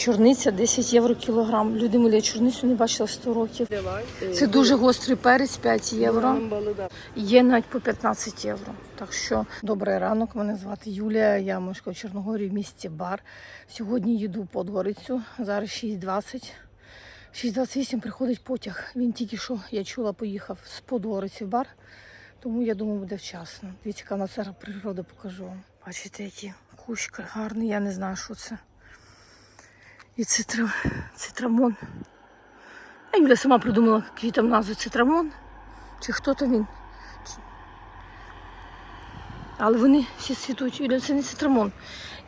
Чорниця 10 євро кілограм. Люди милі, чорницю не бачила 100 років. Це дуже гострий перець, 5 євро. Є навіть по 15 євро. Так що добрий ранок. Мене звати Юлія. Я мешкаю в Чорногорії в місті Бар. Сьогодні їду в Подгорицю. Зараз 6.20. 6.28 приходить потяг. Він тільки що я чула, поїхав з Подгориці в бар. Тому я думаю, буде вчасно. Дивіться, яка в нас зараз природа покажу вам. Бачите, які кущ гарний, я не знаю, що це. І цитра... цитрамон. А Юля сама придумала квітам назву цитрамон. Чи хто то він. Але вони всі цвітуть. Юля, це не цитрамон.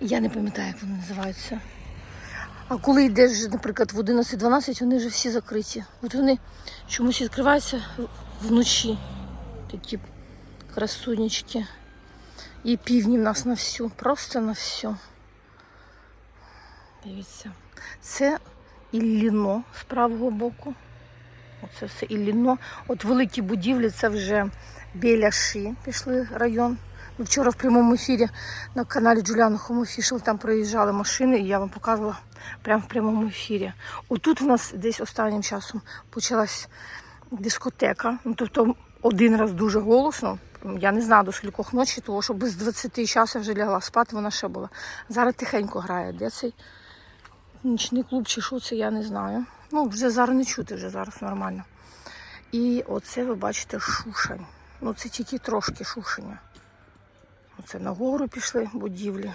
Я не пам'ятаю, як вони називаються. А коли йдеш, наприклад, в 11-12, вони вже всі закриті. От вони чомусь відкриваються вночі. Такі красунечки. І півні в нас на всю, просто на всю. Дивіться. Це Ілліно з правого боку. Оце все Ілліно. От великі будівлі це вже Біляші пішли район. Ми вчора в прямому ефірі на каналі Джуліана Хомофішел там проїжджали машини, і я вам показувала прямо в прямому ефірі. Отут у нас десь останнім часом почалась дискотека. Ну, тобто один раз дуже голосно. Я не знаю до скількох ночі, тому що без 20 часу вже лягла спати, вона ще була. Зараз тихенько грає. Де цей нічний клуб чи що це, я не знаю. Ну, вже зараз не чути, вже зараз нормально. І оце ви бачите шушань. Ну це тільки трошки шушення. Оце нагору пішли будівлі.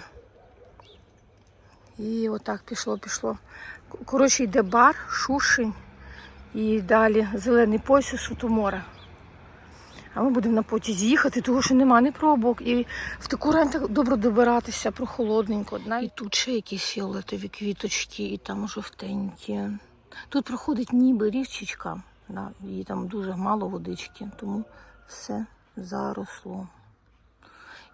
І отак пішло, пішло. Коротше, йде бар, шушень і далі зелений пояс і суто море. А ми будемо на потязі їхати, тому що нема ні пробок. І в таку рань так добре добиратися, прохолодненько. І тут ще якісь фіолетові квіточки, і там жовтенькі. Тут проходить ніби річечка, да, її там дуже мало водички, тому все заросло.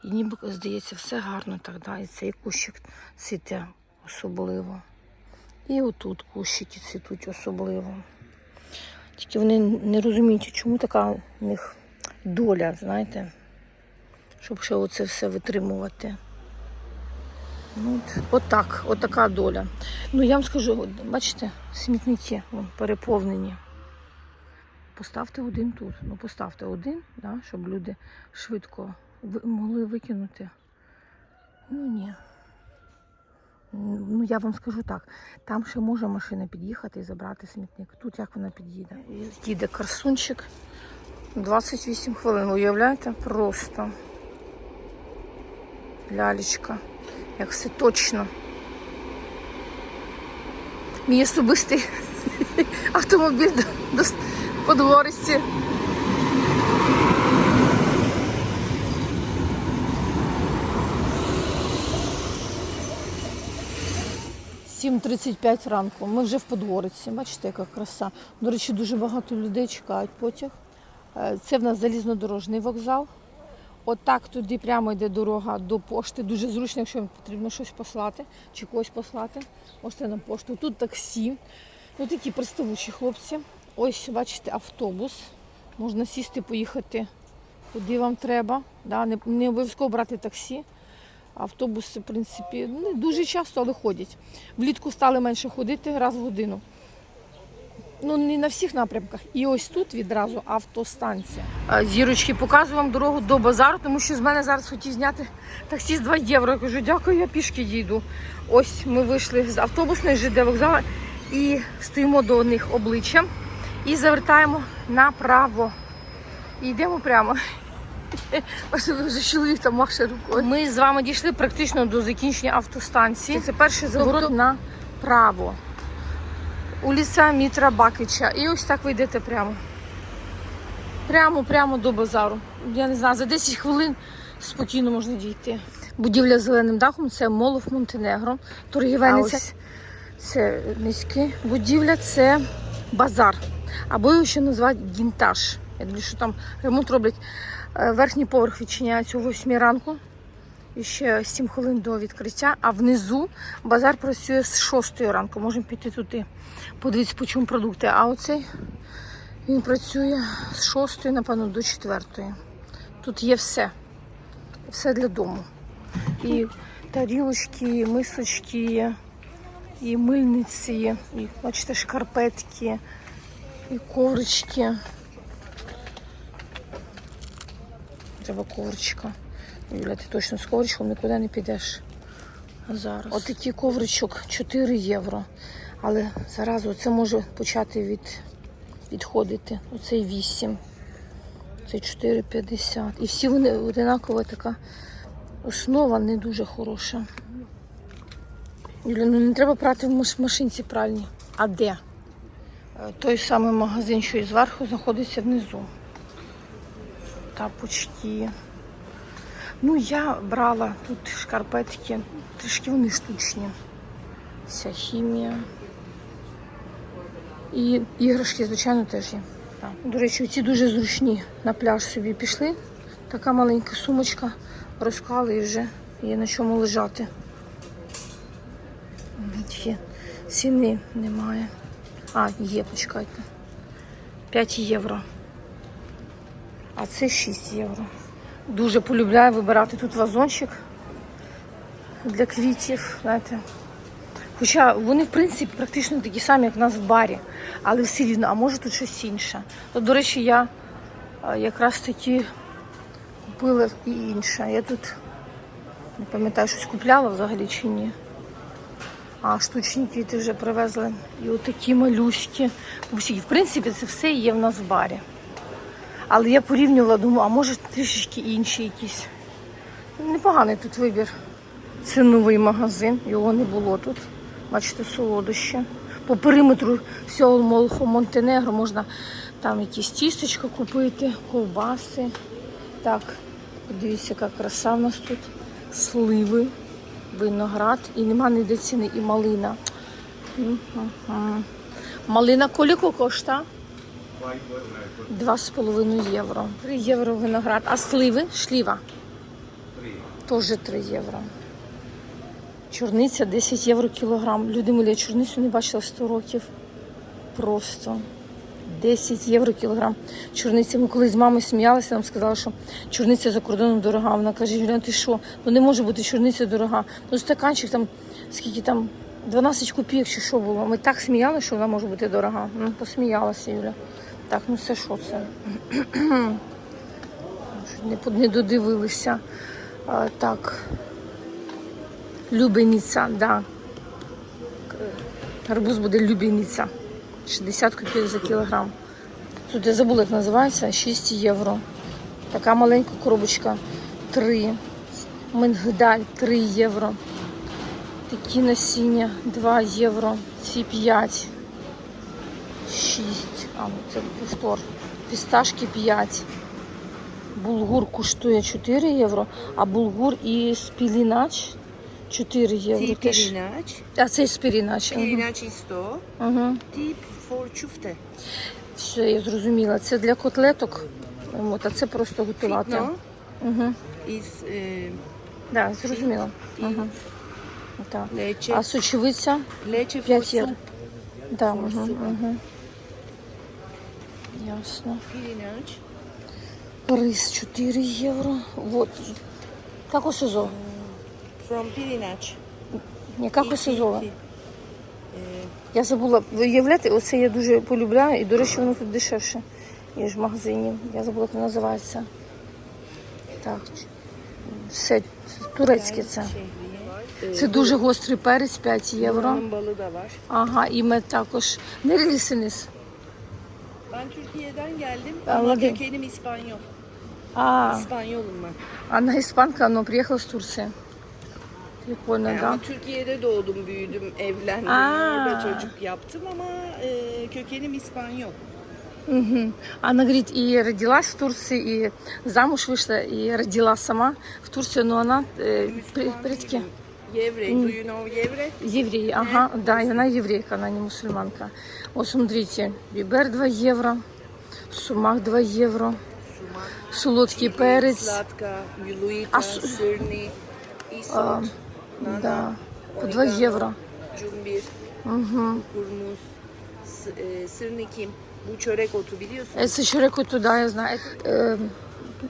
І ніби, здається, все гарно так, да, і цей кущик цвіте особливо. І отут кущики цвітуть особливо. Тільки вони не розуміють, чому така в них доля, знаєте, щоб ще оце все витримувати. Ну, от, отак, отака доля. Ну я вам скажу, бачите, смітники вон, переповнені. Поставте один тут. Ну, поставте один, да, щоб люди швидко ви- могли викинути. Ну ні. Ну, я вам скажу так, там ще може машина під'їхати і забрати смітник. Тут як вона під'їде? Їде красунчик. 28 хвилин, уявляєте? Просто. Лялечка. Як все точно. Мій особистий автомобіль до, до подвористі. Сім 35 ранку. Ми вже в Подгориці. Бачите, яка краса. До речі, дуже багато людей чекають потяг. Е, Це в нас залізнодорожний вокзал. Отак туди прямо йде дорога до пошти. Дуже зручно, якщо вам потрібно щось послати чи когось послати. Можете на пошту. Тут таксі. Ну, такі приставучі хлопці. Ось, бачите, автобус. Можна сісти, поїхати куди вам треба. Да? Не, не обов'язково брати таксі. Автобуси, в принципі, не дуже часто, але ходять. Влітку стали менше ходити раз в годину. Ну, не на всіх напрямках. І ось тут відразу автостанція. Зірочки, показую вам дорогу до базару, тому що з мене зараз хотів зняти таксі з 2 євро. Я кажу, дякую, я пішки їду. Ось ми вийшли з автобусної ЖД вокзалу і стоїмо до них обличчям і завертаємо направо. І йдемо прямо. Ось вже чоловік там махше рукою. Ми з вами дійшли практично до закінчення автостанції. Це перший заворот направо. Улиця Мітра Бакича. І ось так ви йдете прямо. Прямо, прямо до базару. Я не знаю, за 10 хвилин спокійно можна дійти. Будівля з зеленим дахом це Молов Монтенегро. Торгівельниця. Це низькі. Будівля це базар. Або його ще називають гінтаж. Я думаю, що там ремонт роблять. Е, Верхній поверх відчиняється о 8 ранку. І ще 7 хвилин до відкриття, а внизу базар працює з 6 ранку. Можемо піти туди, подивитися, по продукти. А оцей він працює з 6, напевно, до 4. Тут є все. Все для дому. І тарілочки, і мисочки, і мильниці, і бачите, шкарпетки, і коврички. Треба ковричка. Юля, ти точно з ковричком нікуди не підеш. Зараз. Отакий ковричок 4 євро. Але зараз це може почати від, відходити. Оцей 8. Це 4,50. І всі вони одинакова така основа не дуже хороша. Юля, ну не треба прати в машинці пральні. А де? Е, Той самий магазин, що і зверху, знаходиться внизу. Тапочки. Ну, я брала тут шкарпетки, трішки вони штучні. Вся хімія. І іграшки, звичайно, теж є. До речі, ці дуже зручні на пляж собі пішли. Така маленька сумочка, розклали і вже є на чому лежати. Є. Ціни немає. А, є, почекайте. 5 євро. А це 6 євро. Дуже полюбляю вибирати тут вазончик для квітів. Знаєте. Хоча вони, в принципі, практично такі самі, як в нас в барі, але все рівно, а може тут щось інше. От, до речі, я якраз таки купила і інше. Я тут не пам'ятаю, щось купляла взагалі чи ні. А штучні квіти вже привезли. І отакі малюськи. Усі. В принципі, це все є в нас в барі. Але я порівнювала, думаю, а може трішечки інші якісь. Непоганий тут вибір. Це новий магазин, його не було тут. Бачите, солодощі. По периметру всього Молохо Монтенегро можна там якісь тістечка купити, ковбаси. Так, подивіться, яка краса в нас тут. Сливи, виноград. І нема ніде ціни, і малина. Малина коліко коштує? Два з половиною євро. Три євро виноград. А сливи? Шліва? Теж 3 євро. Чорниця 10 євро кілограм. Люди милі, я чорницю не бачила 100 років. Просто 10 євро кілограм. Чорниця. Ми коли з мамою сміялися, нам сказали, що чорниця за кордоном дорога. Вона каже, Юля, ти що? Ну не може бути чорниця дорога. Ну стаканчик там, скільки там, 12 копійок чи що було. Ми так сміялися, що вона може бути дорога. Ну, посміялася, Юля. Так, ну це що це? не, додивилися. А, так. Любениця, да. Гарбуз буде любениця. 60 копійок за кілограм. Тут я забула, як називається, 6 євро. Така маленька коробочка 3. Мингдаль 3 євро. Такі насіння 2 євро. Ці 5. 6. А, ну це повтор. Фісташки 5. Булгур коштує 4 євро, а булгур і спілінач 4 євро. Tip Теж. pirinaç. А це спілінач. Угу. Pirinaç isto. Угу. Tip for çufte. Все, я зрозуміла. Це для котлеток, от, а це просто готувати. Fitno Угу. is e, Да, зрозуміла. Угу. Так. leche. А сочевиця for 5 євро. Да, угу, угу. Ясно. Рис 4 євро. Вот. Как у СИЗО? From pirinaç. Не как у СИЗО. E, Я забула, ви уявляєте, оце я дуже полюбляю, і, до речі, воно тут дешевше, ніж в магазині. Я забула, як називається. Так, все, турецьке це. Це дуже гострий перець, 5 євро. Ага, і мед також. Не Nerelisin? Ben Türkiye'den geldim ama Anladım. kökenim İspanyol. А, İspanyolum ben. Анна іспанка, но приїхала з Турції. Прикольно, Yani да? Ama Türkiye'de doğdum, büyüdüm, evlendim, Aa. orada çocuk yaptım ama e, kökenim İspanyol. Угу. Она говорит, и родилась в Турции, и замуж вышла, и родила сама в Турции, но она э, при- Müslüman предки değilim. Yevre, do you know Yevre? евреи. Ага, да, и она еврейка, она не мусульманка. Вот смотрите, бибер 2 евро, сумах 2 евро, Sumak, солодкий перець, Slatka, Luika, А су- Sırni, А, Isot, Nana, да, по 2 евро. Cumbir, Угу. Kurmuz, S- e, Sırnikim. Bu çörek otu biliyorsun. Это череку туда, я знаю. Это, э,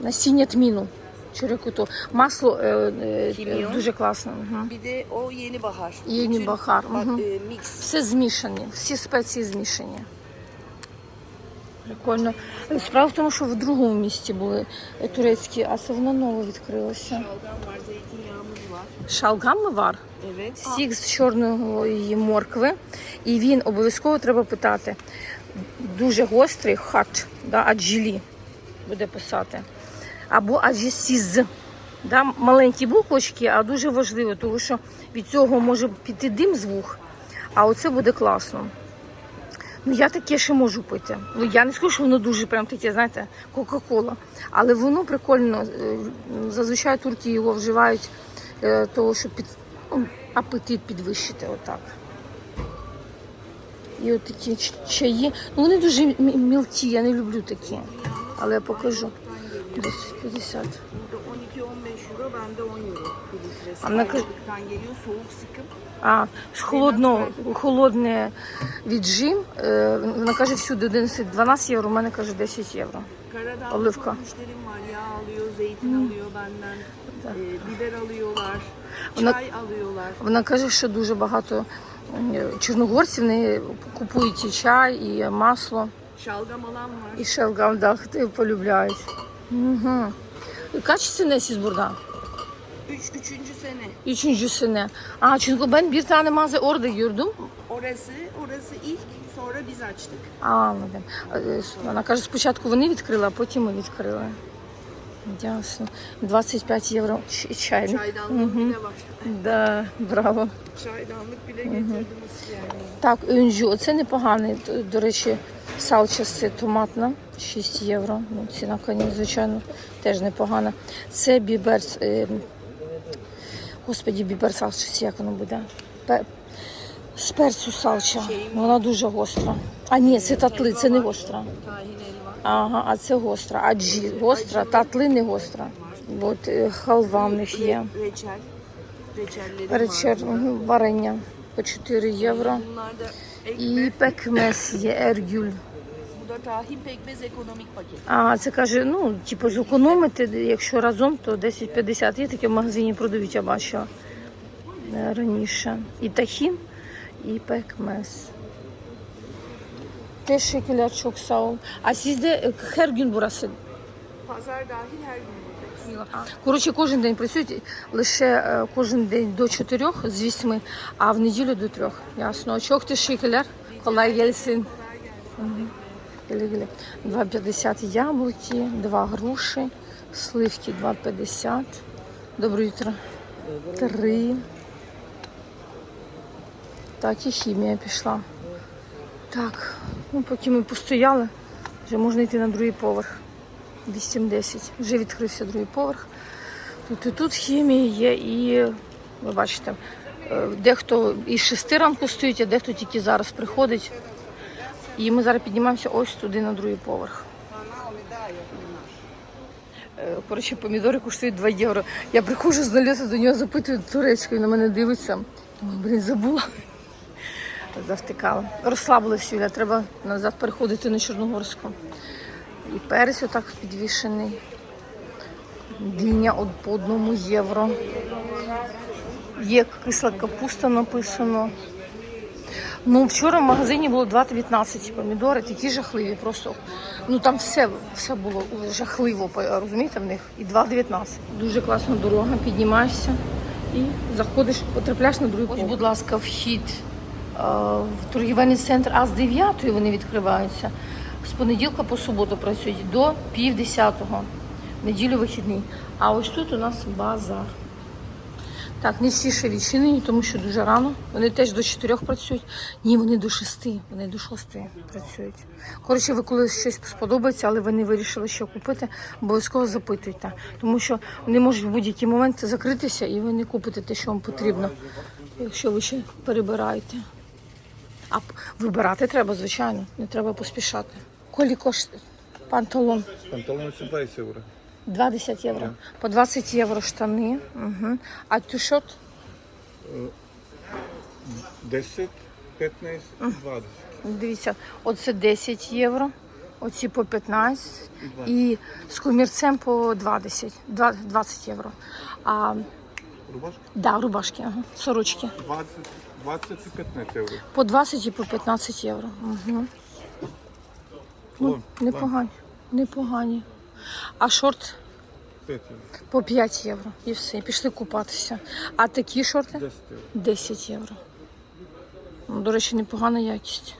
насіння тміну. Масло е, е, Кім'йон. дуже класне. Угу. Bir de o yeni bahar. Yeni Bütün bahar, Bak, hı e. Все змішані, всі спеції змішані. Прикольно. Справа в тому, що в другому місті були турецькі, а це воно нове відкрилося. Şalgam. Шалгам вар. Сік з чорної моркви. І він обов'язково треба питати. Дуже гострий хач, да, аджілі буде писати. Або аджісіз. Да, маленькі буквочки, а дуже важливо, тому що від цього може піти дим з вух, а оце буде класно. Ну, я таке ще можу пити. Ну, я не скажу, що воно дуже прям таке, знаєте, Кока-Кола. Але воно прикольно. Е, Зазвичай турки його вживають е, того, щоб під, ну, апетит підвищити отак. І от такі чаї. Ну, вони дуже мі- мілкі, я не люблю такі. Але я покажу. 10-50. Burada 12-15 euro, bende 10 euro bir litresi. Ama ne kadar- Ayrılıktan geliyor, soğuk sıkım. А, з холодно, холодне віджим. Е, Вона каже всюди 11-12 євро, у мене каже 10 євро. Karadağ'da Olivka. çok müşterim var. Yağ alıyor, zeytin alıyor benden. e, biber alıyorlar. Ona- Çay alıyorlar. Вона каже, що дуже багато е, чорногорців не купують і чай, і масло, Şalgam alan var. і шелгам, да, хто полюбляють. Угу. Kaç senesiz burada? Üç, üçüncü sene. Üçüncüsüne. Aa, çünkü ben bir tane mağaza orada gördüm. Orası, orası ilk, sonra biz açtık. А, Anladım. Е, Вона каже, спочатку вони відкрили, а потім ми відкрили. Ясно. 25 євро ч- чайник. Çaydanlık bile var. Да, браво. Çaydanlık bile getirdiniz yani. Так, інжу, оце непоганий. Д- До речі, салчаси томатна, 6 євро. Ну, ціна, коні, звичайно, теж непогана. Це бібер, е, господі, бібер салчас, як воно буде? Пе- З перцю салча. Вона дуже гостра. А ні, це татли, це не гостра. Tahin elma. Ага, а це гостра. А джі гостра, татли не гостра. От е, халва в них є. Речер, варення по 4 євро. І пекмес є, ергюль. А це каже, ну, типу, зекономити, якщо разом, то 10-50. Є таке в магазині продають, я бачила е, раніше. І тахін, і пекмес. Teşekkürler çok sağ ol. А sizde e, her gün burası Pazar dahil her gün buradayız. Коротше, кожен день працюють лише е, кожен день до 4 з 8, а в неділю до 3. Ясно. Çok teşekkürler. Kolay gelsin. Мгм. Гілі-гілі. 2,50 яблуки, 2 груші, сливки 2,50. Доброе утро. 3. Так, і хімія пішла. Так, ну поки ми постояли, вже можна йти на другий поверх. 8-10. Вже відкрився другий поверх. Тут і тут хімія є, і ви бачите, е, дехто із 6 ранку стоїть, а дехто тільки зараз приходить. І ми зараз піднімаємося ось туди на другий поверх. Е, Коротше, помідори коштують 2 євро. Я приходжу з нальоту до нього, запитую турецькою, на мене дивиться. Думаю, блін, забула. Завтикала. Розслабилась Юля, треба назад переходити на Чорногорську. І перець отак підвішений. Діня по одному євро. Є кисла капуста написано. Ну, вчора в магазині було 2,19 помідори, такі жахливі просто. Ну там все, все було жахливо, розумієте, в них. І 2,19. Дуже класна дорога, піднімаєшся і заходиш, потрапляєш на другий Ось, будь ласка, вхід в торгівельний центр, а з 9 вони відкриваються. З понеділка по суботу працюють до пів десятого. Неділю вихідний. А ось тут у нас базар. Так, не всі ще відчинені, тому що дуже рано. Вони теж до 4 працюють. Ні, вони до 6, вони до 6 працюють. Коротше, ви коли щось сподобається, але ви не вирішили, що купити, обов'язково запитуйте. Тому що вони можуть в будь-який момент закритися і ви не купите те, що вам потрібно, якщо ви ще перебираєте. А вибирати треба, звичайно, не треба поспішати. Колі коштує панталон. Панталони 20 євро. 20 євро. По 20 євро штани. Угу. А тюшот 10, 15, 20. Дивіться, оце 10 євро. Оці по 15 і з комірцем по 20, 20 євро. А, Рубашка? да, рубашки, ага, сорочки. 20, 20 і 15 євро. По 20 і по 15 євро. Угу. Ну, непогані. Непогані. А шорт 5 євро. по 5 євро. І все. Пішли купатися. А такі шорти 10 євро. 10 євро. Ну, До речі, непогана якість.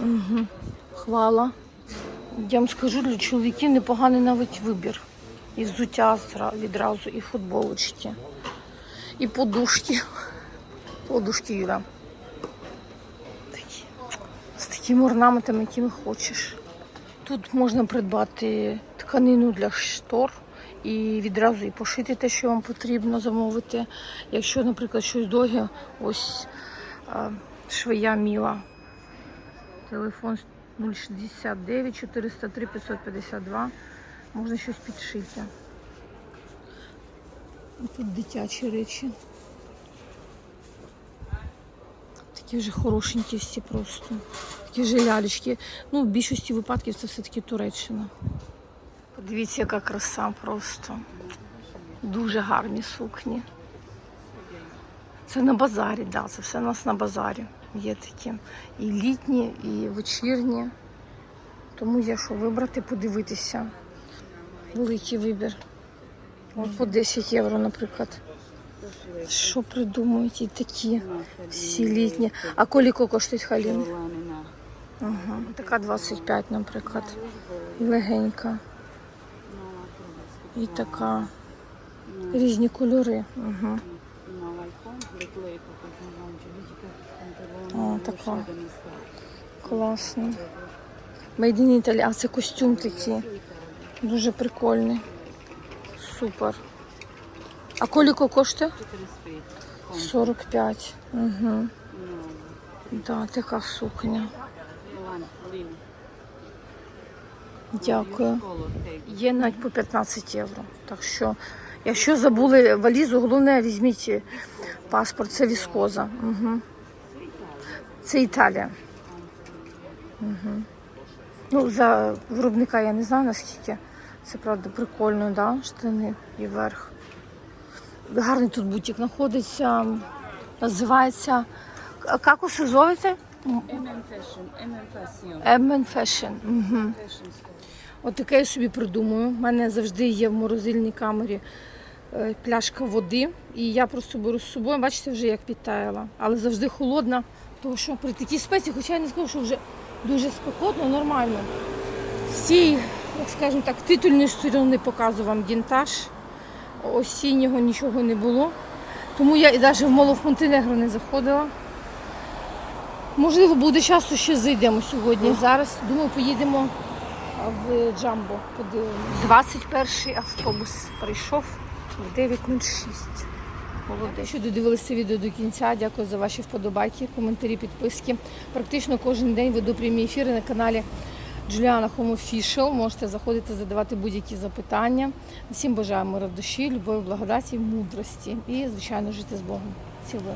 Угу. Хвала. Я вам скажу, для чоловіків непоганий навіть вибір. І взуття відразу, і футболочки, і подушки. Подушки, Юля. Такі. З такими орнаментами, якими хочеш. Тут можна придбати тканину для штор і відразу і пошити те, що вам потрібно замовити. Якщо, наприклад, щось довге, ось а, швея Міла. Телефон 069 403 552. Можна щось підшити. Тут дитячі речі. Такі вже хорошенькі всі просто. Такі вже лялечки. Ну, в більшості випадків це все-таки Туреччина. Подивіться, яка краса просто. Дуже гарні сукні. Це на базарі, да, це все у нас на базарі. Є такі і літні, і вечірні. Тому є що вибрати, подивитися. Великий вибір. От по 10 євро, наприклад. Що придумують і такі всі літні. А коліко коштують халін? Ага, така 25, наприклад. Легенька. І така. Різні кольори. Угу. О, така. Класно. Made in Italy. А це костюм такий. Дуже прикольний. Супер. А коліко коштує? 45. Угу. Да, така сукня. Дякую. Є навіть по 15 євро. Так що, якщо забули валізу, головне візьміть паспорт, це віскоза. Угу. Це Італія. Угу. Ну, за виробника я не знаю наскільки. Це правда прикольно, да? штани і верх. Гарний тут бутик знаходиться. Називається. Як? MM Fashion, MM Fashion. От таке я собі придумую. У мене завжди є в морозильній камері е, пляшка води. І я просто беру з собою, бачите, вже як підтаяла. Але завжди холодна, тому що при такій спеці, хоча я не скажу, що вже дуже спекотно, нормально. Цієї, як скажемо так, титульної сторони показую вам вінтаж. Осіннього нічого не було. Тому я і навіть в Моло в Монтенегро не заходила. Можливо, буде часу ще зайдемо сьогодні. Зараз, думаю, поїдемо в Джамбо. Подивимось. 21-й автобус прийшов в 9.06. Молодець. Що додивилися відео до кінця. Дякую за ваші вподобайки, коментарі, підписки. Практично кожен день веду прямі ефіри на каналі Juliana Home Official. Можете заходити, задавати будь-які запитання. Всім бажаємо мира любові, благодаті, мудрості і, звичайно, жити з Богом. Цілую.